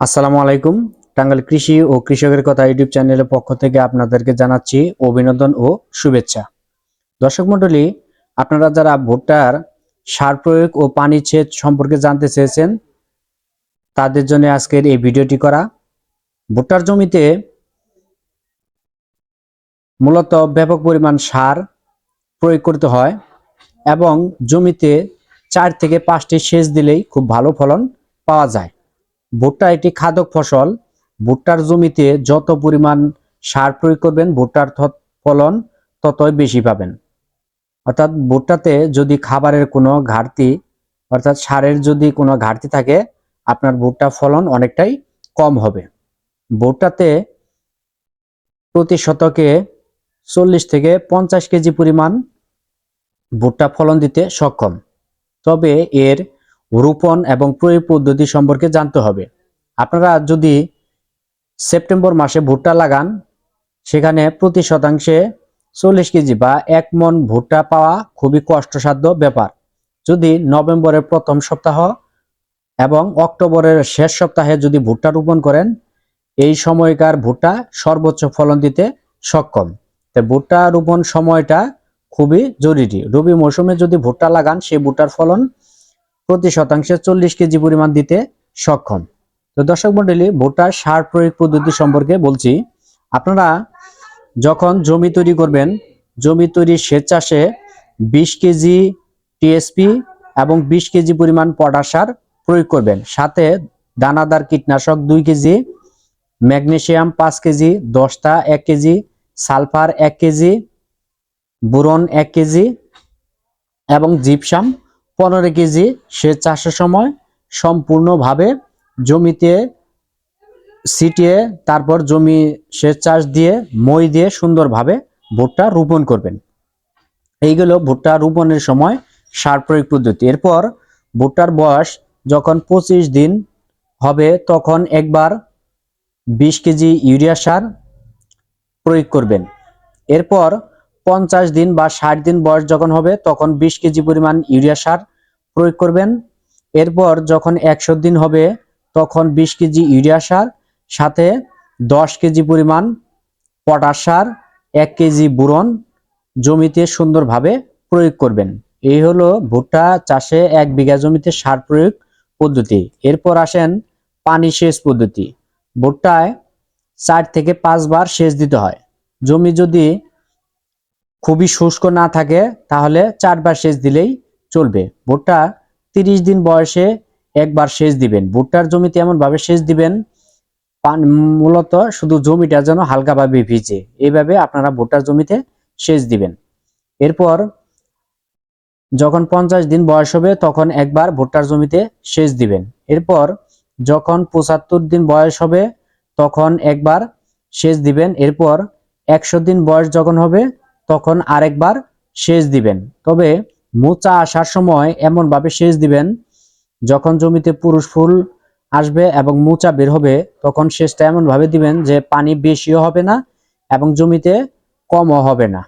আসসালামু আলাইকুম। টাঙ্গাইল কৃষি ও কৃষকের কথা ইউটিউব চ্যানেলের পক্ষ থেকে আপনাদেরকে জানাচ্ছি অভিনন্দন ও শুভেচ্ছা। দর্শক মণ্ডলী, আপনারা যারা ভুট্টার সার প্রয়োগ ও পানি সেচ সম্পর্কে জানতে চেয়েছেন, তাদের জন্য আজকের এই ভিডিওটি করা। ভুট্টার জমিতে মূলত ব্যাপক পরিমাণ সার প্রয়োগ করতে হয় এবং জমিতে চার থেকে পাঁচটি সেচ দিলেই খুব ভালো ফলন পাওয়া যায়। ভুট্টা একটি খাদক ফসল। ভুট্টার জমিতে যত পরিমাণ সার প্রয়োগ করবেন, ভুট্টার ফলন ততই বেশি পাবেন। অর্থাৎ ভুট্টাতে যদি খাবারের কোনো ঘাটতি, অর্থাৎ সারের যদি কোনো ঘাটতি থাকে, আপনার ভুট্টা ফলন অনেকটাই কম হবে। ভুট্টাতে প্রতি শতকে চল্লিশ থেকে পঞ্চাশ কেজি পরিমাণ ভুট্টা ফলন দিতে সক্ষম। তবে এর রোপণ এবং প্রয়োগ পদ্ধতি সম্পর্কে জানতে হবে। আপনারা যদি সেপ্টেম্বর মাসে ভুট্টা লাগান, সেখানে প্রতি শতাংশে চল্লিশ কেজি বা এক মন ভুট্টা পাওয়া খুবই কষ্টসাধ্য ব্যাপার। যদি নভেম্বরের প্রথম সপ্তাহ এবং অক্টোবরের শেষ সপ্তাহে যদি ভুট্টা রোপণ করেন, এই সময়কার ভুট্টা সর্বোচ্চ ফলন দিতে সক্ষম। তো ভুট্টা রোপণ সময়টা খুবই জরুরি। রবি মৌসুমে যদি ভুট্টা লাগান, সেই ভুট্টার ফলন প্রতি শতাংশে চল্লিশ কেজি পরিমাণ দিতে সক্ষম। তো দর্শক মন্ডলী ভুট্টার সার প্রয়োগ পদ্ধতি সম্পর্কে বলছি, আপনারা যখন জমি তৈরি করবেন, জমি তৈরি সেচ চাষে বিশ কেজি টিএসপি এবং বিশ কেজি পরিমাণ পটাশ সার প্রয়োগ করবেন। সাথে দানাদার কীটনাশক দুই কেজি, ম্যাগনেশিয়াম পাঁচ কেজি দশটা এক কেজি, সালফার এক কেজি, বোরন এক কেজি এবং জিপসাম পনেরো কেজি সে চাষের সময় সম্পূর্ণভাবে জমিতে ছিটিয়ে তারপর জমি সেচ চাষ দিয়ে, মই দিয়ে সুন্দরভাবে ভুট্টা রোপণ করবেন। এইগুলো ভুট্টা রোপণের সময় সার প্রয়োগ পদ্ধতি। এরপর ভুট্টার বয়স যখন পঁচিশ দিন হবে, তখন একবার বিশ কেজি ইউরিয়া সার প্রয়োগ করবেন। এরপর পঞ্চাশ দিন বা ষাট দিন বয়স যখন হবে, তখন বিশ কেজি পরিমাণ ইউরিয়া সার প্রয়োগ করবেন। এরপর যখন একশো দিন হবে, তখন বিশ কেজি ইউরিয়া সার, সাথে দশ কেজি পরিমাণ পটাশ সার, এক কেজি বুরন জমিতে সুন্দরভাবে প্রয়োগ করবেন। এই হলো ভুট্টা চাষে এক বিঘা জমিতে সার প্রয়োগ পদ্ধতি। এরপর আসেন পানি সেচ পদ্ধতি। ভুট্টায় চার থেকে পাঁচবার সেচ দিতে হয়। জমি যদি খুবই শুষ্ক না থাকে, তাহলে চারবার সেচ দিলেই চলবে। ভুট্টা তিরিশ দিন বয়সে একবার সেচ দিবেন। ভুট্টার জমিতে এমন ভাবে সেচ দিবেন, পান মূলত শুধু জমিটা যেন হালকাভাবে ভিজে। এইভাবে আপনারা ভুট্টার জমিতে সেচ দিবেন। এরপর যখন পঞ্চাশ দিন বয়স হবে, তখন একবার ভুট্টার জমিতে সেচ দিবেন। এরপর যখন পঁচাত্তর দিন বয়স হবে, তখন একবার সেচ দিবেন। এরপর একশো দিন বয়স যখন হবে, তখন আরেকবার সেচ দিবেন। তবে মোচা আসার সময় এমনভাবে সেচ দিবেন, যখন জমিতে পুরুষ ফুল আসবে এবং মোচা বের হবে, তখন সেচটা এমনভাবে দিবেন যে পানি বেশিও হবে না এবং জমিতে কমও হবে না।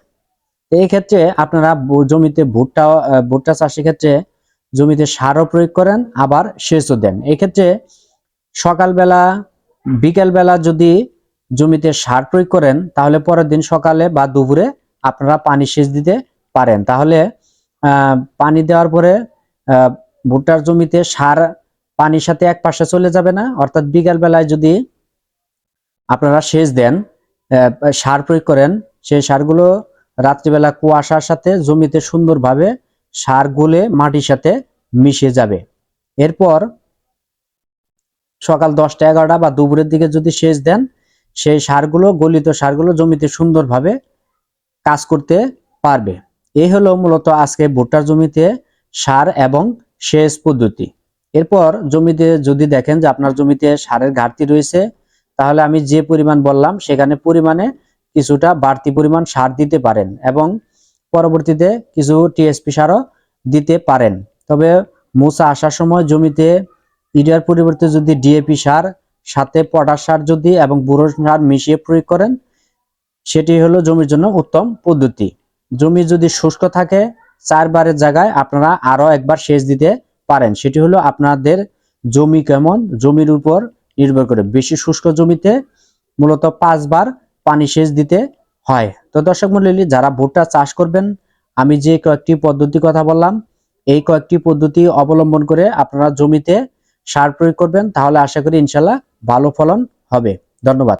এই ক্ষেত্রে আপনারা জমিতে ভুট্টা ভুট্টা চাষের ক্ষেত্রে জমিতে সারও প্রয়োগ করেন, আবার সেচও দেন। এক্ষেত্রে সকালবেলা, বিকেলবেলা যদি জমিতে সার প্রয়োগ করেন, তাহলে পরের দিন সকালে বা দুপুরে আপনারা পানি সেচ দিতে পারেন। তাহলে পানি দেওয়ার পরে ভুট্টার জমিতে সার পানির সাথে এক পাশে চলে যাবে না। অর্থাৎ বিকেল বেলায় যদি আপনারা সেচ দেন সার প্রয়োগ করেন, সেই সারগুলো রাত্রিবেলা কুয়াশার সাথে জমিতে সুন্দরভাবে সার গলে মাটির সাথে মিশে যাবে। এরপর সকাল দশটা এগারোটা বা দুপুরের দিকে যদি সেচ দেন, সেই সারগুলো, গলিত সারগুলো জমিতে সুন্দরভাবে কাজ করতে পারবে। এই হলো মূলত আজকে ভুট্টার জমিতে সার এবং সেচ পদ্ধতি। এরপর জমিতে যদি দেখেন যে আপনার জমিতে সারের ঘাটতি রয়েছে, তাহলে আমি যে পরিমাণ বললাম, সেখানে পরিমাণে কিছুটা বাড়তি পরিমাণ সার দিতে পারেন এবং পরবর্তীতে কিছু টিএসপি সারও দিতে পারেন। তবে মোচা আসার সময় জমিতে ইউরিয়ার পরিবর্তে যদি ডিএপি সার, সাথে পটাশ সার যদি এবং বুড়ো সার মিশিয়ে প্রয়োগ করেন, সেটি হলো জমির জন্য উত্তম পদ্ধতি। জমি যদি শুষ্ক থাকে, চারবারের জায়গায় আপনারা আরও একবার সেচ দিতে পারেন। সেটি হলো আপনাদের জমি কেমন, জমির উপর নির্ভর করে। বেশি শুষ্ক জমিতে মূলত পাঁচবার পানি সেচ দিতে হয়। তো দর্শক মন্ডলী, যারা ভুট্টা চাষ করবেন, আমি যে কয়েকটি পদ্ধতি কথা বললাম, এই কয়েকটি পদ্ধতি অবলম্বন করে আপনারা জমিতে সার প্রয়োগ করবেন, তাহলে আশা করি ইনশাল্লাহ ভালো ফলন হবে। ধন্যবাদ।